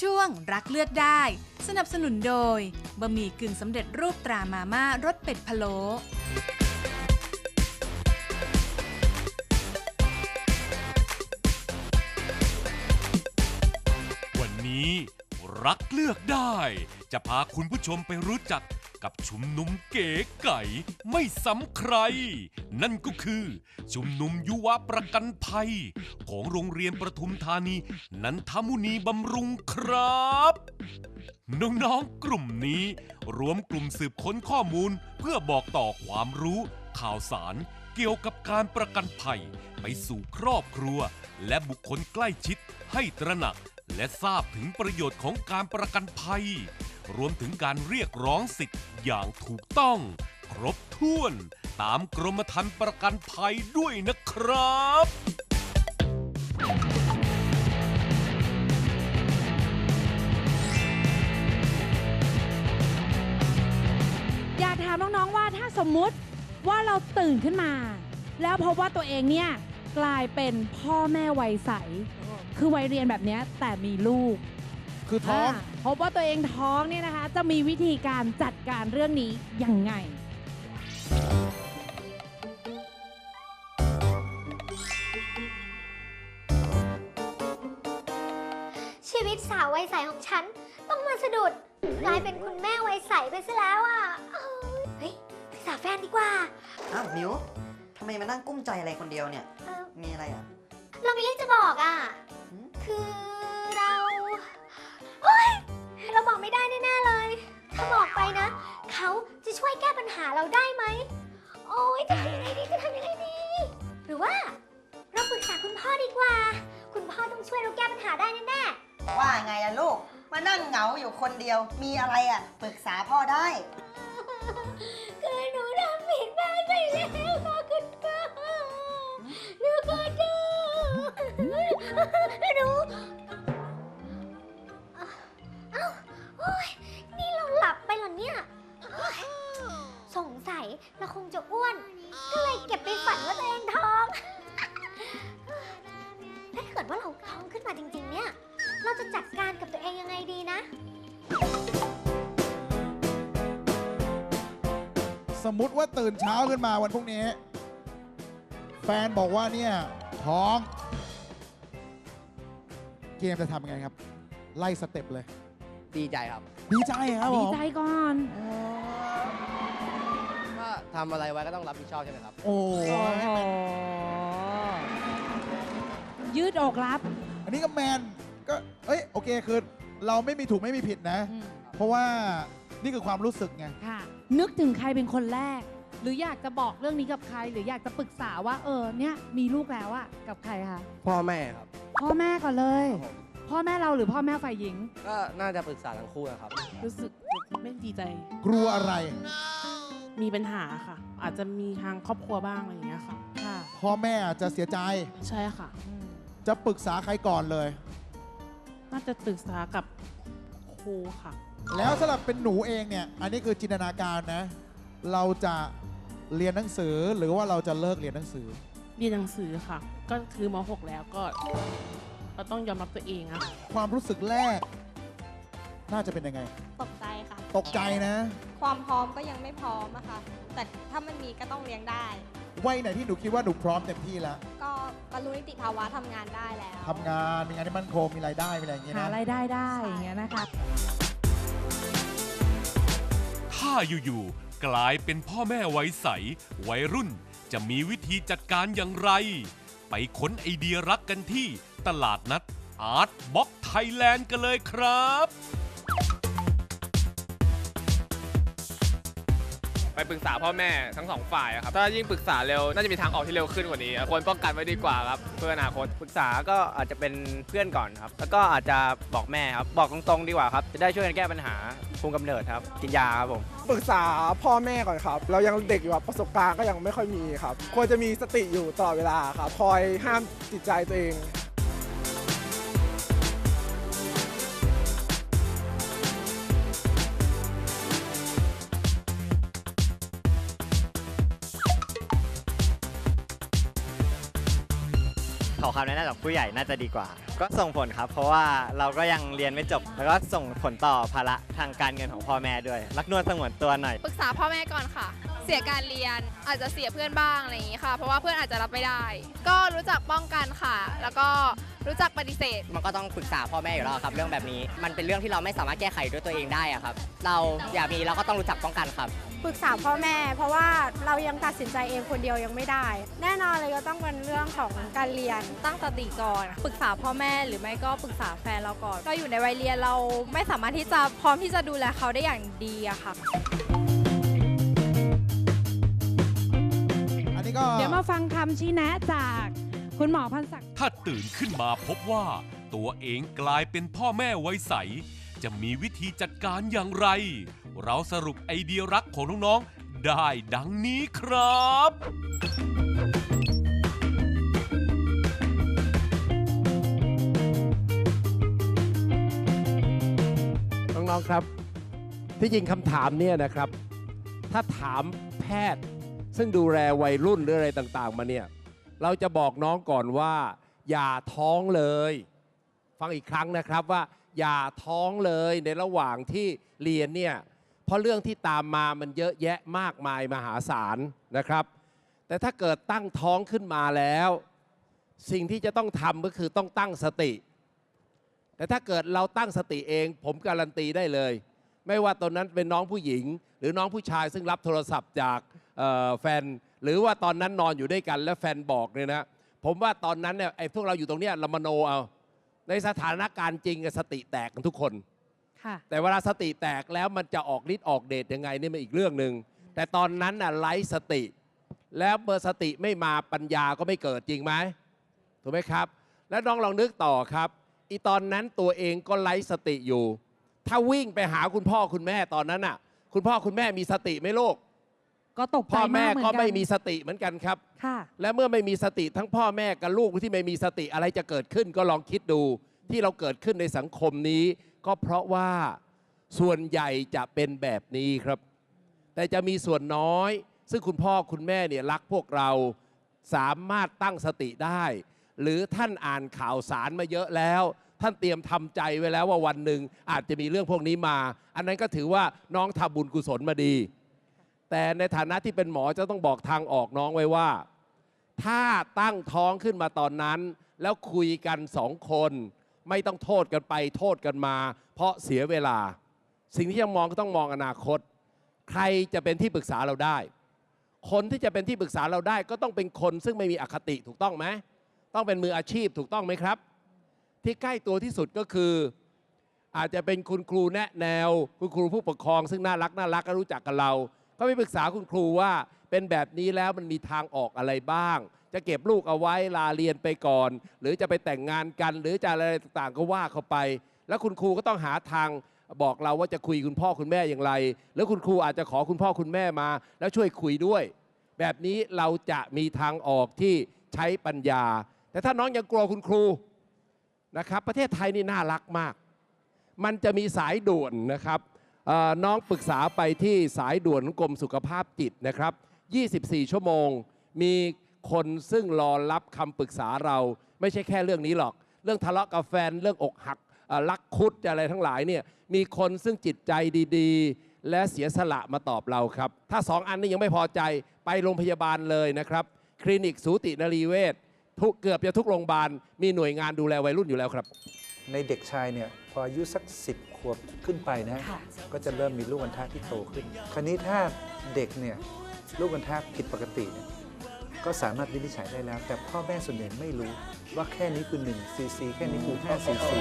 ช่วงรักเลือกได้ สนับสนุนโดยบะหมี่กึ่งสำเร็จรูปตรามาม่ารสเป็ดพะโล้วันนี้รักเลือกได้ จะพาคุณผู้ชมไปรู้จัก กับชุมนุมเก๋ไก่ไม่ซ้ำใคร นั่นก็คือชุมนุมยุวประกันภัย ของโรงเรียนประทุมธานีนันทมุนีบำรุงครับน้องๆ กลุ่มนี้ รวมกลุ่มสืบค้นข้อมูล เพื่อบอกต่อความรู้ ข่าวสาร เกี่ยวกับการประกันภัย ไปสู่ครอบครัว และบุคคลใกล้ชิด ให้ตระหนัก และทราบถึงประโยชน์ของการประกันภัย รวมถึงการเรียกร้องสิทธิ์อย่างถูกต้อง ครบถ้วน ตามกรมธรรม์ประกันภัยด้วยนะครับ อยากถามน้อง ๆ ว่าถ้าสมมุติว่าเราตื่นขึ้นมา แล้วพบว่าตัวเองเนี่ย กลายเป็นพ่อแม่วัยใส คือวัยเรียนแบบเนี้ยแต่มีลูก คือท้องาพบว่าตัวเองท้องเนี่ยนะคะ จะมีวิธีการจัดการเรื่องนี้ยังไง ชีวิตสาววัยใสของฉัน ต้องมาสะดุด กลายเป็นคุณแม่วัยใสไปซะแล้วอะเอ้ยเฮ้ยไปสาวแฟนดีกว่า อ้าวมิวทำไมมานั่งกุ้มใจอะไรคนเดียวเนี่ย เออมีอะไรอะ เรามีเรื่องจะบอกอะหืมคือเราเฮ้ย เราบอกไม่ได้แน่ๆเลย ถ้าบอกไปนะ เขาจะช่วยแก้ปัญหาเราได้ไหม โอ้ยจะทำยังไงดี จะทำยังไงดี หรือว่า เราปรึกษาคุณพ่อดีกว่า คุณพ่อต้องช่วยเราแก้ปัญหาได้แน่ว่าไงล่ะลูก มานั่งเหงาอยู่คนเดียว มีอะไรอะปรึกษาพ่อได้ ๆ มมุติว่าตื่นเช้าขึ้นมาวันพรุ่งนี้ แฟนบอกว่าเนี่ยท้อง เกมจะทำยังไงครับ ไล่สเต็ปเลย ดีใจครับดีใจครับผดีมใจก่อน ถ้าทำอะไรไว้ก็ต้องรับผิดชอบใช่ไหมครับ โอ้โอ้ยโห ยืดอกรับอันนี้ก็แมนก็เอ้ยโอเคคือเราไม่มีถูกไม่มีผิดนะ อืมเพราะว่านี่คือความรู้สึกไง ค่ะ นึกถึงใครเป็นคนแรก หรืออยากจะบอกเรื่องนี้กับใคร หรืออยากจะปรึกษาว่า เออเนี่ยมีลูกแล้วอะกับใครคะพ่อแม่ครับพ่อแม่ก่อนเลย ครับผมพ่อแม่เราหรือพ่อแม่ฝ่ายหญิง ก็น่าจะปรึกษาทั้งคู่นะครับ รู้สึกไม่ดีใจ กลัวอะไร มีปัญหาค่ะ อาจจะมีทางครอบครัวบ้างอะไรอย่างเงี้ยค่ะ ค่ะพ่อแม่จะเสียใจ ใช่ค่ะ อืมจะปรึกษาใครก่อนเลย น่าจะปรึกษากับครูค่ะ แล้วสำหรับเป็นหนูเองเนี่ย อันนี้คือจินตนาการนะ เราจะเรียนหนังสือหรือว่าเราจะเลิกเรียนหนังสือ เรียนหนังสือค่ะ ก็คือม .6 แล้วก็เราต้องยอมรับตัวเองอะความรู้สึกแรก น่าจะเป็นยังไง ตกใจค่ะ ตกใจนะ ความพร้อมก็ยังไม่พร้อมอะค่ะ แต่ถ้ามันมีก็ต้องเลี้ยงได้ วัยไหนที่หนูคิดว่าหนูพร้อมเต็มที่แล้วก็บรรลุนิติภาวะทำงานได้แล้ว ทำงานมีงานที่มั่นคงมีรายได้มีอะไรอย่างเงี้ยหานะ รายได้ได้อย่างเงี้ยนะคะ ถ้าอยู่ๆกลายเป็นพ่อแม่ไวัยใสวัยรุ่นจะมีวิธีจัดการอย่างไร ไปค้นไอเดียรักกันที่ตลาดนัดอาร์ตบ็อกไทยแลนด์กันเลยครับ ไปปรึกษาพ่อแม่ทั้งสองฝ่ายอะครับถ้ายิ่งปรึกษาเร็วน่าจะมีทางออกที่เร็วขึ้นกว่านี้ครับควรป้องกันไว้ดีกว่าครับเพื่ออนาคต ปรึกษาก็อาจจะเป็นเพื่อนก่อนครับ แล้วก็อาจจะบอกแม่ครับ บอกตรงๆดีกว่าครับ จะได้ช่วยกันแก้ปัญหาคุมกำเนิดครับ กินยาครับผม ปรึกษาพ่อแม่ก่อนครับ เรายังเด็กอยู่ครับประสบการณ์ก็ยังไม่ค่อยมีครับ ควรจะมีสติอยู่ตลอดเวลาครับ คอยห้ามจิตใจตัวเอง ขอคำแนะนำจากผู้ใหญ่น่าจะดีกว่า ก็ส่งผลครับ เพราะว่าเราก็ยังเรียนไม่จบ แล้วก็ส่งผลต่อภาระทางการเงินของพ่อแม่ด้วย รักนวลสงวนตัวหน่อย ปรึกษาพ่อแม่ก่อนค่ะ เสียการเรียนอาจจะเสียเพื่อนบ้างอะไรอย่างนี้ค่ะ เพราะว่าเพื่อนอาจจะรับไม่ได้ ก็รู้จักป้องกันค่ะ แล้วก็รู้จักปฏิเสธ มันก็ต้องปรึกษาพ่อแม่อยู่แล้วครับ เรื่องแบบนี้ มันเป็นเรื่องที่เราไม่สามารถแก้ไขด้วยตัวเองได้อะครับ เราอยากมีเราก็ต้องรู้จักป้องกันครับ ปรึกษาพ่อแม่ เพราะว่าเรายังตัดสินใจเองคนเดียวยังไม่ได้ แน่นอนเลยก็ต้องเป็นเรื่องของการเรียนตั้งสติก่อนปรึกษาพ่อแม่หรือไม่ก็ปรึกษาแฟนเราก่อน ก็อยู่ในวัยเรียนเราไม่สามารถที่จะพร้อมที่จะดูแลเขาได้อย่างดีอะค่ะอันนี้ก็เดี๋ยวมาฟังคำชี้แนะจากคุณหมอพันศักดิ์ถ้าตื่นขึ้นมาพบว่า ตัวเองกลายเป็นพ่อแม่ไวยใส จะมีวิธีจัดการอย่างไร เราสรุปไอเดียรักของน้องๆ ได้ดังนี้ครับ น้องๆครับ ที่จริงคำถามเนี่ยนะครับ ถ้าถามแพทย์ ซึ่งดูแลวัยรุ่นหรืออะไรต่างๆ มาเนี่ย เราจะบอกน้องก่อนว่า อย่าท้องเลย ฟังอีกครั้งนะครับว่า อย่าท้องเลยในระหว่างที่เรียนเนี่ยเพราะเรื่องที่ตามมามันเยอะแยะมากมายมหาศาลนะครับ แต่ถ้าเกิดตั้งท้องขึ้นมาแล้ว สิ่งที่จะต้องทำก็คือต้องตั้งสติ แต่ถ้าเกิดเราตั้งสติเอง ผมการันตีได้เลย ไม่ว่าตอนนั้นเป็นน้องผู้หญิง หรือน้องผู้ชายซึ่งรับโทรศัพท์จากแฟน หรือว่าตอนนั้นนอนอยู่ด้วยกันแล้วแฟนบอกเนี่ยนะผมว่าตอนนั้นเนี่ยไอ้พวกเราอยู่ตรงเนี้ยเรามโนเอา ในสถานการณ์จริงอะสติแตกกันทุกคน ค่ะ แต่เวลาสติแตกแล้วมันจะออกฤทธิ์ออกเดชยังไงนี่มันอีกเรื่องหนึ่งแต่ตอนนั้นน่ะไร้สติ แล้วเมื่อสติไม่มาปัญญาก็ไม่เกิดจริงไหมถูกไหมครับ แล้วน้องลองนึกต่อครับอีตอนนั้นตัวเองก็ไร้สติอยู่ ถ้าวิ่งไปหาคุณพ่อคุณแม่ตอนนั้นน่ะ คุณพ่อคุณแม่มีสติไหมลูก ก็ตกใจพ่อแม่ากเหอนก็นไม่มีสติเหมือนกันครับ ค่ะ และเมื่อไม่มีสติทั้งพ่อแม่กับลูกที่ไม่มีสติอะไรจะเกิดขึ้นก็ลองคิดดู ที่เราเกิดขึ้นในสังคมนี้ ก็เพราะว่าส่วนใหญ่จะเป็นแบบนี้ครับ แต่จะมีส่วนน้อย ซึ่งคุณพ่อคุณแม่เนี่ยรักพวกเราสามารถตั้งสติได้ หรือท่านอ่านข่าวสารมาเยอะแล้ว ท่านเตรียมทำใจไว้แล้วว่าวันหนึ่งอาจจะมีเรื่องพวกนี้มา อันนั้นก็ถือว่าน้องทำบุญกุศลมาดี แต่ในฐานะที่เป็นหมอจะต้องบอกทางออกน้องไว้ว่า ถ้าตั้งท้องขึ้นมาตอนนั้น แล้วคุยกันสองคน ไม่ต้องโทษกันไปโทษกันมา เพราะเสียเวลา สิ่งที่จะมองก็ต้องมองอนาคต ใครจะเป็นที่ปรึกษาเราได้ คนที่จะเป็นที่ปรึกษาเราได้ ก็ต้องเป็นคนซึ่งไม่มีอคติถูกต้องไหมต้องเป็นมืออาชีพถูกต้องไหมครับ ที่ใกล้ตัวที่สุดก็คืออาจจะเป็นคุณครูแนะแนว คุณครูผู้ปกครองซึ่งน่ารักน่ารักก็รู้จักกับเรา ก็ไปปรึกษาคุณครูว่าเป็นแบบนี้แล้วมันมีทางออกอะไรบ้าง จะเก็บลูกเอาไว้ลาเรียนไปก่อน หรือจะไปแต่งงานกัน หรือจะอะไรต่างๆก็ว่าเข้าไป แล้วคุณครูก็ต้องหาทางบอกเราว่าจะคุยคุณพ่อคุณแม่อย่างไร แล้วคุณครูอาจจะขอคุณพ่อคุณแม่มา แล้วช่วยคุยด้วย แบบนี้เราจะมีทางออกที่ใช้ปัญญา แต่ถ้าน้องยังกลัวคุณครูนะครับ ประเทศไทยนี่น่ารักมาก มันจะมีสายด่วนนะครับ น้องปรึกษาไปที่สายด่วนของกรมสุขภาพจิตนะครับ 24 ชั่วโมง มีคนซึ่งรอรับคำปรึกษาเรา ไม่ใช่แค่เรื่องนี้หรอก เรื่องทะเลาะกับแฟน เรื่องอกหักรักคุดอะไรทั้งหลายเนี่ย มีคนซึ่งจิตใจดีๆ และเสียสละมาตอบเราครับ ถ้าสองอันนี้ยังไม่พอใจไปโรงพยาบาลเลยนะครับ คลินิกสูตินรีเวชทุกเกือบจะทุกโรงพยาบาลมีหน่วยงานดูแลวัยรุ่นอยู่แล้วครับ ในเด็กชายเนี่ยพออายุสัก 10 ขวบขึ้นไปนะฮะก็จะเริ่มมีลูกอัณฑะที่โตขึ้น คราวนี้ถ้าเด็กเนี่ยลูกอัณฑะผิดปกติเนี่ยก็สามารถวินิจฉัยได้แล้ว แต่พ่อแม่ส่วนใหญ่ไม่รู้ว่าแค่นี้คือ1ซีซีแค่นี้คือ5ซีซี